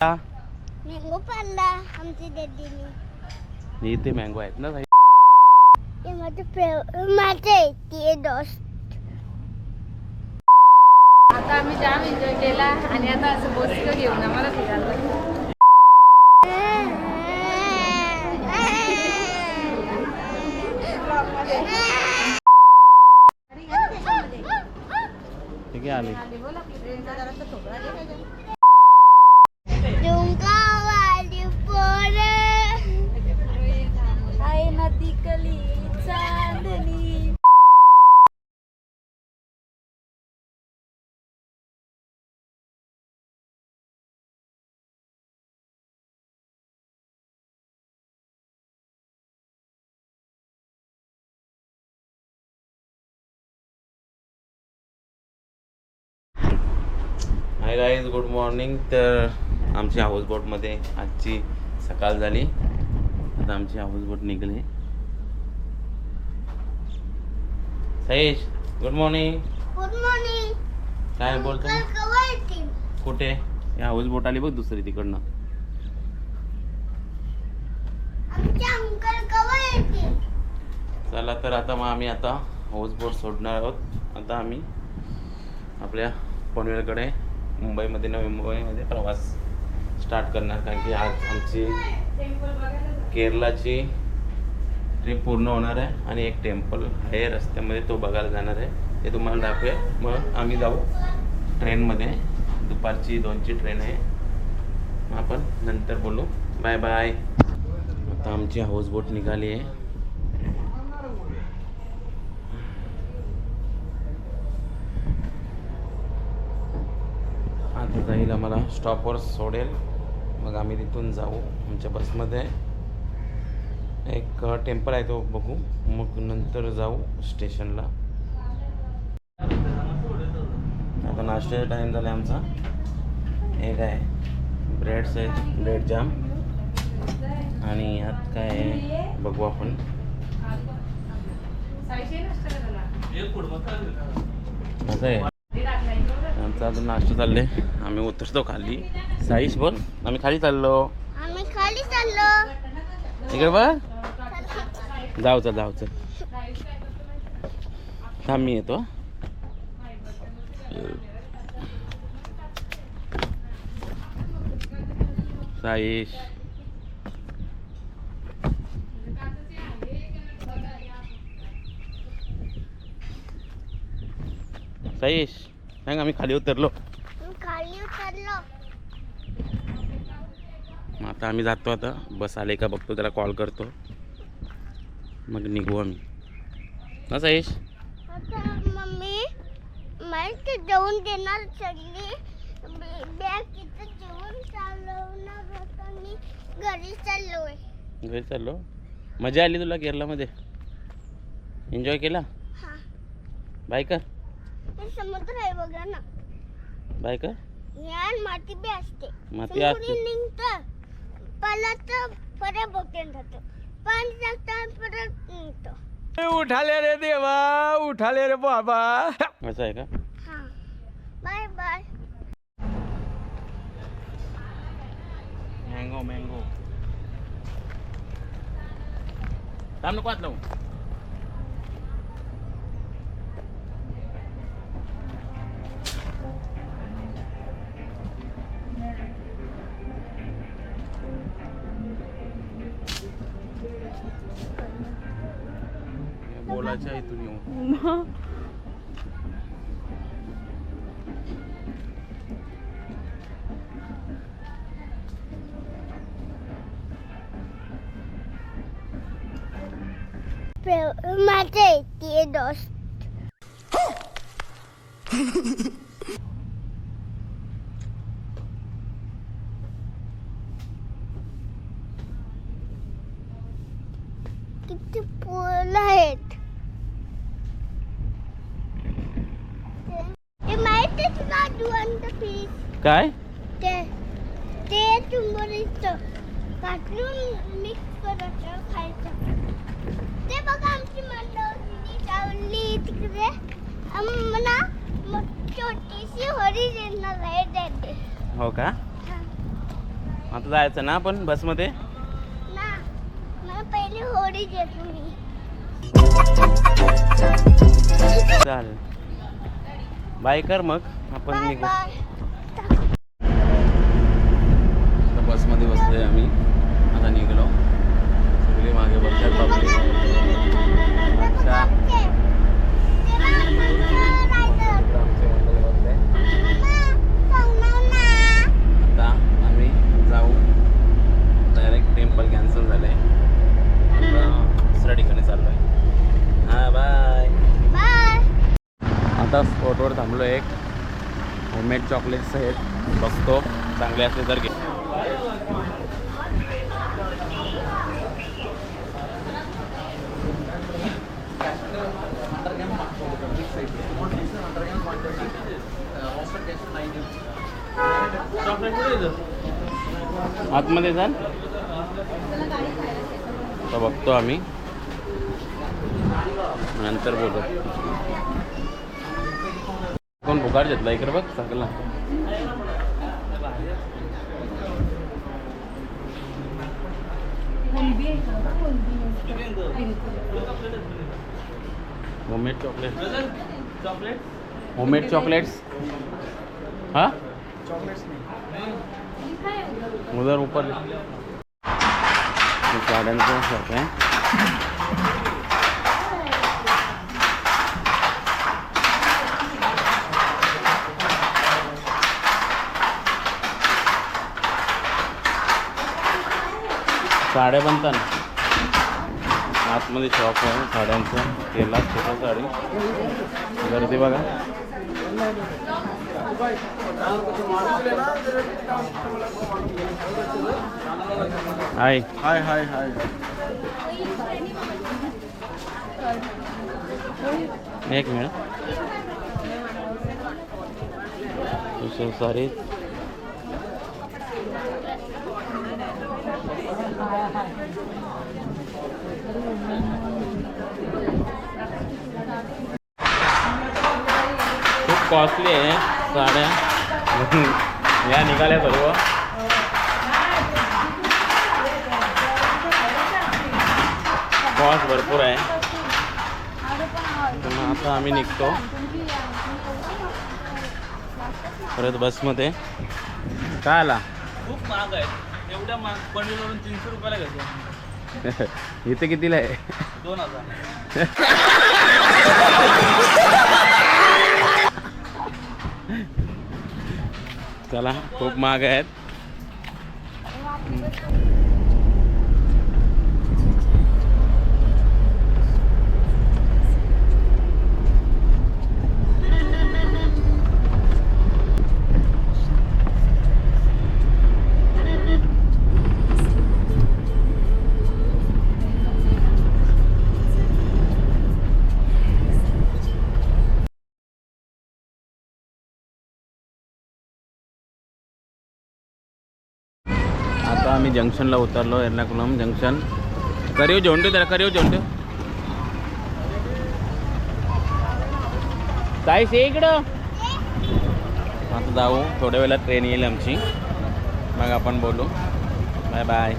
Mango पाडला आमची दीदीने इथे मँगो आहेत ना साई हे माझं फेव माझे ते दोस्त आता आम्ही जाम एन्जॉय केला आणि आता असं बोसकं घेऊन आम्हाला फिरायला ठीक आहे आले गाईज गुड मॉर्निंग तर आमची हाऊस बोटमध्ये आजची सकाळ झाली. आता आमची हाऊस बोट निघली. Sahesh good morning good morning काय बोलतो? कुठे? या हाऊस बोट आली बघ दुसरी तिकडनं. चला तर आता मग आम्ही आता हाऊस बोट सोडणार आहोत. आता आम्ही आपल्या पनवेलकडे मुंबईमध्ये नवी मुंबईमध्ये प्रवास स्टार्ट करणार. कारण की आज आमची केरलाची ट्रिप पूर्ण होणार आहे आणि एक टेम्पल आहे रस्त्यामध्ये तो बघायला जाणार आहे. ते तुम्हाला दाखवेल. मग आम्ही जाऊ ट्रेनमध्ये दुपारची दोनची ट्रेन आहे. आपण नंतर बोलू. बाय बाय आता आमची हाऊसबोट निघाली आहे आता जाईल आम्हाला स्टॉपवर सोडेल. मग आम्ही तिथून जाऊ. आमच्या बसमध्ये एक टेम्पल आहे तो बघू. मग नंतर जाऊ स्टेशनला आता नाश्त्याचा टाईम झाला आमचा. एक आहे ब्रेड्स आहेत ब्रेड जाम आणि यात काय आहे? बघू आपण. असं आहे. आमचा आता नाश्ता चालले आम्ही उतरतो खाली. साईश बोल. आम्ही खाली चाललो. आम्ही खाली चाललो. इकडे बघ. जाऊ चल जाऊ चल. थांब मी येतो. साईश. साईश. सांग आम्ही खाली उतरलो. खाली उतरलो. आता आम्ही जातो आता. बस आले का बघतो त्याला कॉल करतो. मग निघू आम्ही. ना मम्मी मला जेवण देणार सगळी. बॅग तिथं जेवण चालवणार होता मी. घरी चाललोय. घरी चाललो? मजा आली तुला केरलामध्ये एन्जॉय केला? बाय कर. हे समुद्र आहे बघा ना. बाय कर यार माती बी असते. माती असते. निघतं परत परत बोटेन जातं पाणी टाकतं परत निघतं. उठाले रे देवा उठाले रे बाबा. असं आहे का? हा. Bye bye. Mango mango. थांब नको हात लावू. wala siya itu niyo. Oh. Pero, mati, tiyo dos. काय? ते ते चुंबरीचं काढून मिक्स करायचं खायचं. ते बघा आमची मंडळी चावली तिकडे. आम्हाला छोटीशी होडी देणार आहे daddy. हो का. आता जायचं ना आपण बसमध्ये? ना मला पहिली होडी देतो मी. चालेल. बाय कर मग. आपण निघू. बसमध्ये बसलो आहे आम्ही. आता निघलो. सगळे मागे बसतात पब्लिक. आता आम्ही जाऊ. डायरेक्ट टेम्पल कॅन्सल झालं आहे दुसऱ्या ठिकाणी चाललो आहे हां बाय आता स्पॉटवर थांबलो एक. होममेड चॉकलेट्स आहेत. बघतो. चांगले असले तर घे. आतमध्ये जाल तर बघतो आम्ही. नंतर बोलतो कोण बुकार घेतला इकडे बघ सगळं होममेड चॉकलेट होममेड चॉकलेट्स हाँ उधर ऊपर। गार्डन को करते है। साड्या बनतात आतमध्ये शॉप आहे साड्यांचं. केला छोटा साडी. गर्दी बघा. हाय. हाय हाय हाय. एक मिनिट. सारी खूप कॉस्टली आहे साड्या. या निघाल्या सर्व. कॉस्ट भरपूर आहे. आता आम्ही निघतो. परत बसमध्ये काय आला? खूप महाग आहे. तीनशे रुपयाला घेतो इथे कितीला आहे? दोन हजार. चला खूप महाग आहेत. आता आम्ही जंक्शनला उतरलो एर्नाकुलम जंक्शन. करीव जेवण ठेव त्याला करीव जेवण ठेव ताई इकडं. आता जाऊ. थोड्या वेळात ट्रेन येईल आमची. मग आपण बोलू. बाय बाय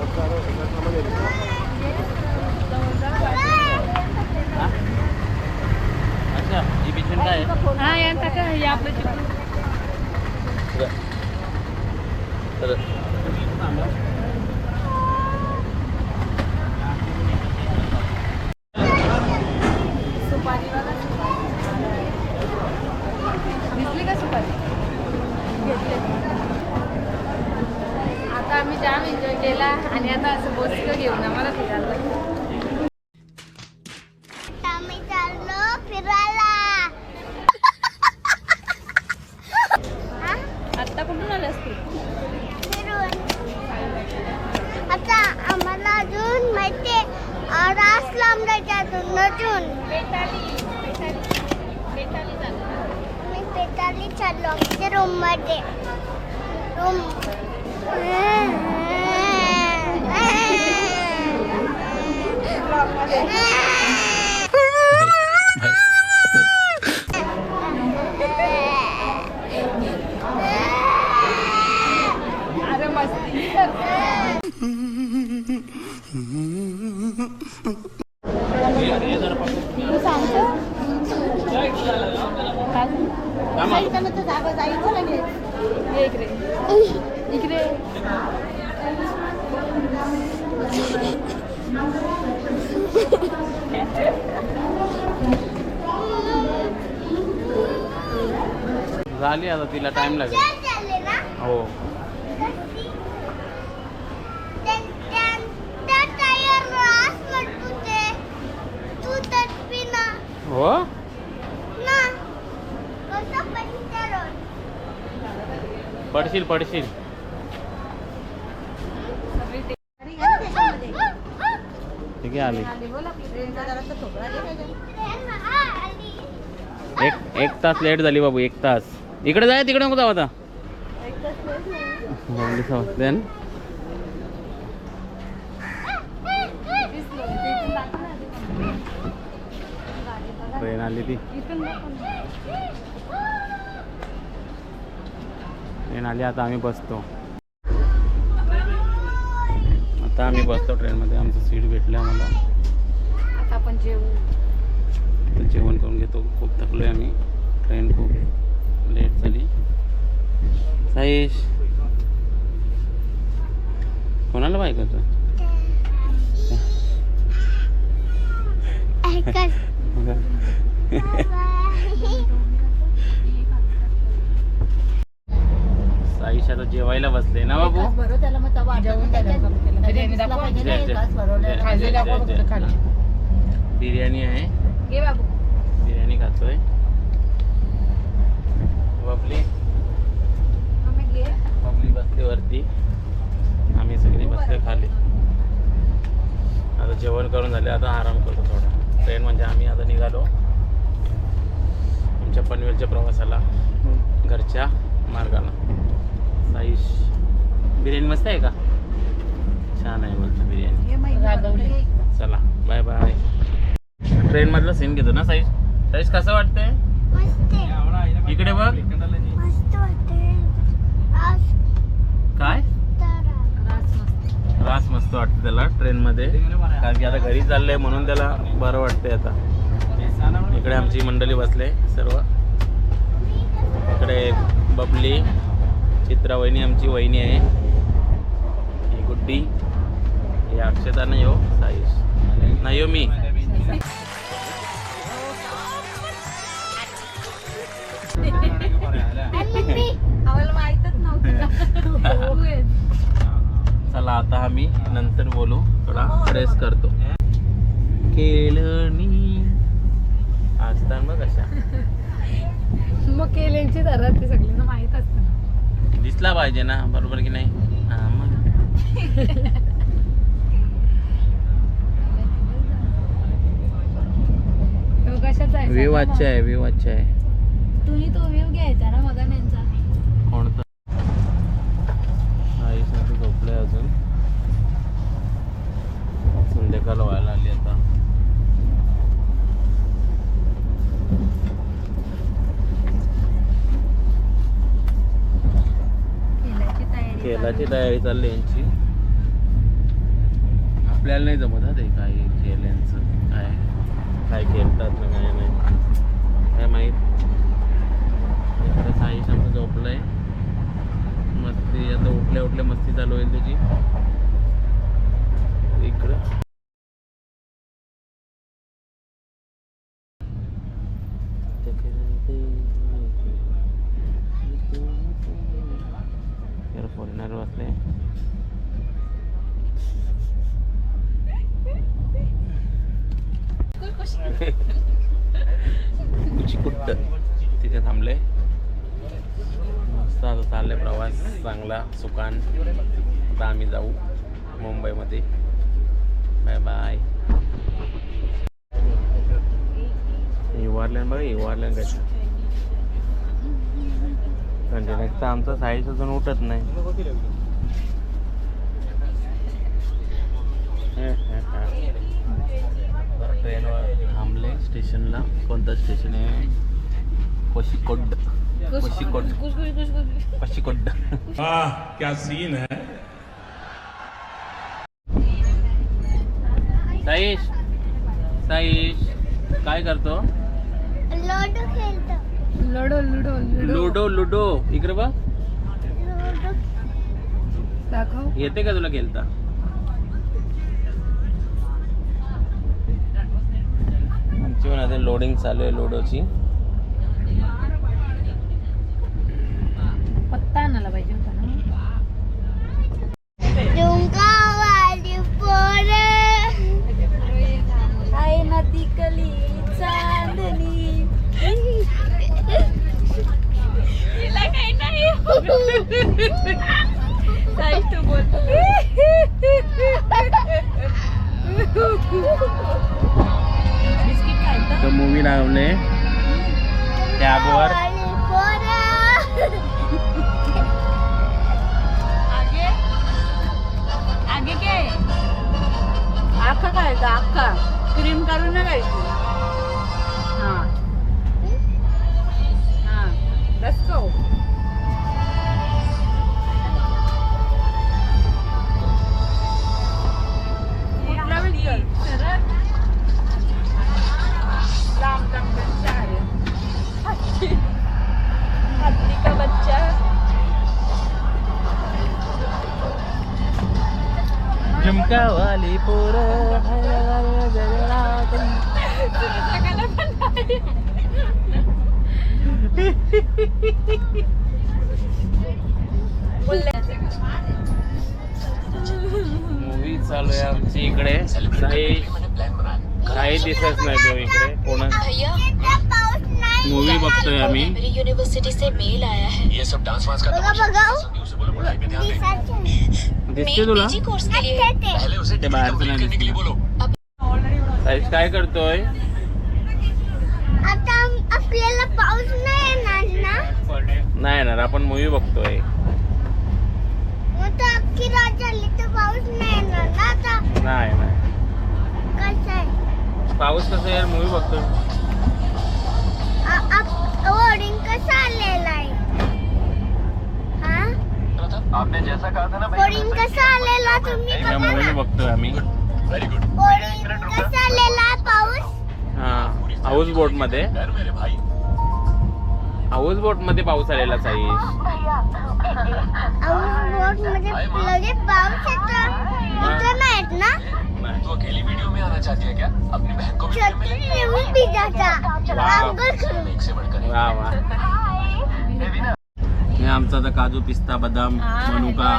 अच्छा पेशंट काय आहे? हा यांचा काय हे आपलं तर सुपारी बघा दिसली का सुपारी घेतली आता आम्ही जाम एन्जॉय केला आणि आता असं बोचकं घेऊन आम्हाला फिरायला लागलं. आम्ही चाललो फिरायला हा? आत्ता कुठून आलास तू फिरून आता आम्हाला अजून माहिती रास लांब जायचं अजून. अजून मी पेटाली चाललो आमच्या रूममध्ये रूम. अरे मस्ती तू सांगतो ये इकडे इकडे झाली आता तिला टाइम लागेल. हो कशी? त्या- त्या- त्या टायर रास म्हणतो ते. तू तर पिना हो? पडशील पडशील ठीक आहे आली. आली. एक एक तास लेट झाली बाबू एक तास. इकडे जाय तिकडे नको जाऊ आता बबली समजते ना ट्रेन आली ती. ट्रेन आली आता आम्ही बसतो. आता आम्ही बसतो ट्रेनमध्ये आमचं सीट भेटलं आम्हाला. आता आपण जेवू. जेवण करून घेतो. खूप थकलोय आम्ही. ट्रेन खूप लेट झाली. साईश. कोणाला बाय करतो ऐका. साईश आता जेवायला बसले ना बाबू? बिर्याणी आहे. बिर्याणी खातोय. बबली? बबली बसली वरती. आम्ही सगळे बसले खाली आता जेवण करून झाले. आता आराम करतो थोडा ट्रेन म्हणजे आम्ही आता निघालो आमच्या पनवेलच्या प्रवासाला घरच्या मार्गाला साईश बिर्याणी मस्त आहे का? छान आहे बोलतो बिर्याणी. चला बाय बाय ट्रेनमधलं सीन घेतो ना साईश? साईश कसं वाटतंय? मस्त आहे. इकडे बघ. मस्त वाटते. आज काय? तर त्रास मस्त. वाटतं त्याला ट्रेनमध्ये. कारण की आता घरी चाललंय म्हणून त्याला बरं वाटतंय आता. इकडे आमची मंडळी बसले सर्व. इकडे बबली चित्रा वहिनी आमची वहिनी आहे. ही गुड्डी. हे अक्षता नाही हो साईश. नाही हो मी. चला आता आम्ही नंतर बोलू. थोडा प्रेस करतो. केळणी असताना बघ कशा मग केल्यांची धरत ते सगळ्यांना माहीत असतं दिसला पाहिजे ना बरोबर की नाही? हा मग. तो कशाचा आहे व्ह्यू अच्छा आहे व्ह्यू अच्छा आहे. तुम्ही तो व्ह्यू घ्यायचा ना मग त्यांचा. कोणतं? आई सांगतो झोपलंय अजून. संध्याकाळ व्हायला आली आता केल्याची त्याची तयारी चालली यांची. आपल्याला नाही जमत हा ते काय खेळ यांचं काय काय खेळतात ना काय नाही. काय माहीत. इकडे साई झोपलं आहे मस्ती आता उठल्या उठल्या मस्ती चालू होईल त्याची इकडं. कुची कुट्ट तिथे थांबले. मस्त आता चालले प्रवास. चांगला सुकान आता आम्ही जाऊ मुंबईमध्ये. Bye bye. युवारलँड बघा युवारलँड कसं कंटिन्यू तर आमचा साईज अजून उठत नाही. हां ट्रेनवर थांबले. स्टेशनला. कोणतं स्टेशन आहे? कोशिकोड. कोशिकोड. कोशिकोड. क्या सीन है? साईश साईश काय करतो? लूडो खेळतो. Ludo ludo ludo. लुडो इकडे बघ. दाखव. येते का तुला खेळता? आमची पण आता लोडिंग चालू आहे लोडोची पत्ता आणायला पाहिजे होता. मूवी चालू आहे आमची इकडे. काही काही दिसत नाही तो इकडे कोणा इथे पाऊस नाही मूवी बघतोय आम्ही. यूनिवर्सिटी से मेल आया है. ये सब डांस वांस का. दिसते तुला? कोर्स के लिए. साईश काय करतोय? आता आपल्याला पाऊस नाही येणार ना? नाही येणार आपण मूवी बघतोय. अख्खी रात झाली तर पाऊस नाही येणार ना आता? नाही नाही. कसं आहे? पाऊस कसं यार मूवी बघतोय. आ- आप- वोडिंग कसा आलेला आहे? हा? आपने जैसा कहा था ना वोडिंग कसा आलेला तुम्ही या बघा मूवी ना. बघतोय आम्ही. वेरी गुड वोडिंग कसा आलेला पाऊस? हा हाऊस बोटमध्ये. मेरे भाई. हाऊस बोटमध्ये पाऊस आलेला साईश बोटमध्ये लगेच पाऊस येतो. इथं ना. तू अकेली वीडियो में आना चाहती है क्या? अपनी बहन को में छत्री नेऊन पिझ्झाचा. अंघोळ करून. एक से बढ़कर वा वा. हे आमचं आता काजू पिस्ता बदाम मनुका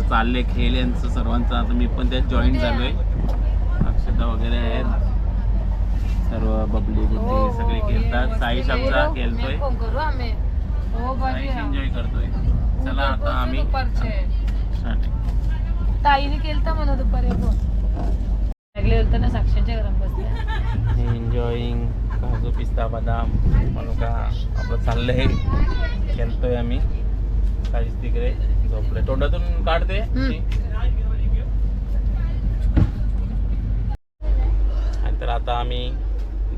चाललंय खेळ यांचं सर्वांचं. आता मी पण त्यात जॉईन झालोय. अक्षता वगैरे आहेत. सर्व बबली बुद्धी सगळे खेळतात. साईश आमचा खेळतोय. हो साईश एन्जॉय करतोय. चला आता आम्ही. ताईने केलं तर म्हणा दुपारी फोन. लागले होतं ना साक्षाच्या घरात बसल्या एन्जॉईंग काजू पिस्ता बदाम मनुका आपलं चाललंय. खेळतोय आम्ही. काहीच तिकडे झोपले. तोंडातून काढते. तर आता आम्ही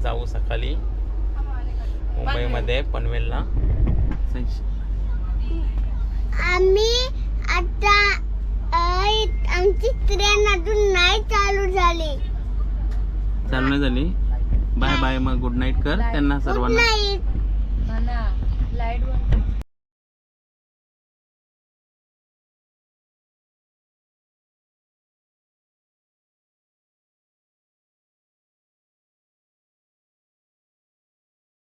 जाऊ सकाळी मुंबईमध्ये पनवेलला. आम्ही आता आमची ट्रेन अजून नाही चालू झाली. चालू नाही झाली? बाय बाय मग गुड नाईट कर. त्यांना सर्वांना.